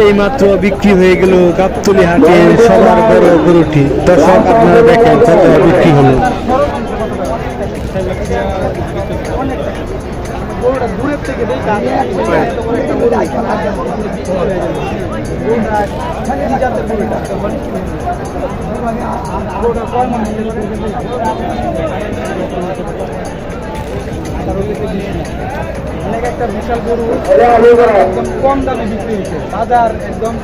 এই মাত্র বিক্রি হয়ে গেল গাবতলি হাটে সবার বড় গরুটি। দর্শক, আপনারা দেখেন কত বিক্রি হলো। অনেক একটা বিশাল গরু একদম কম দামে বিক্রি বাজার একদম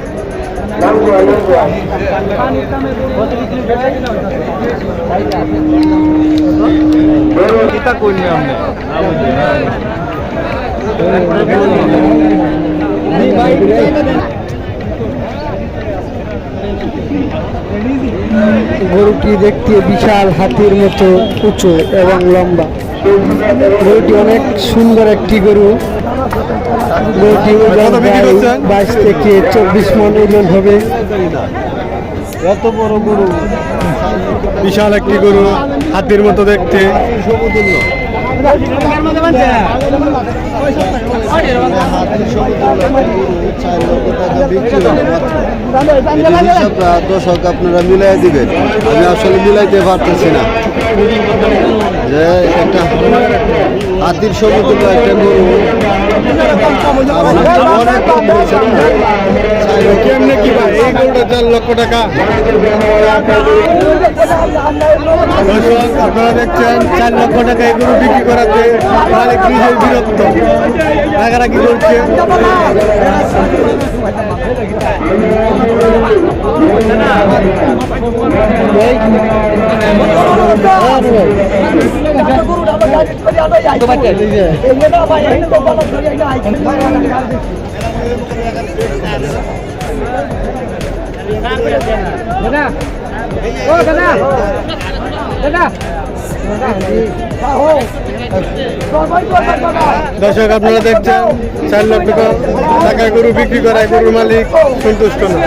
গরুটি দেখতে বিশাল হাতির মতো উঁচু এবং লম্বা? গরুটি অনেক সুন্দর একটি গরু। গরুটি বাইশ থেকে চব্বিশ মন ওজন হবে। এত বড় গরু? বিশাল একটি গরু হাতির মতো দেখতে। দর্শক আপনারা মিলাই দিবেন। আমি আসলে মিলাইতে পারতেছি না। যে একটা হাতির সমতুল্য একটা গরু কি চার লক্ষ টাকা। আপনারা দেখছেন, চার লক্ষ টাকা এই গরু বিক্রি করাতে তাহলে কি নিজেই বিরক্ত। রাগারাগি করছে। দর্শক আপনারা দেখছেন চার লক্ষ টাকা গরু বিক্রি করায় গরুর মালিক সন্তুষ্ট না।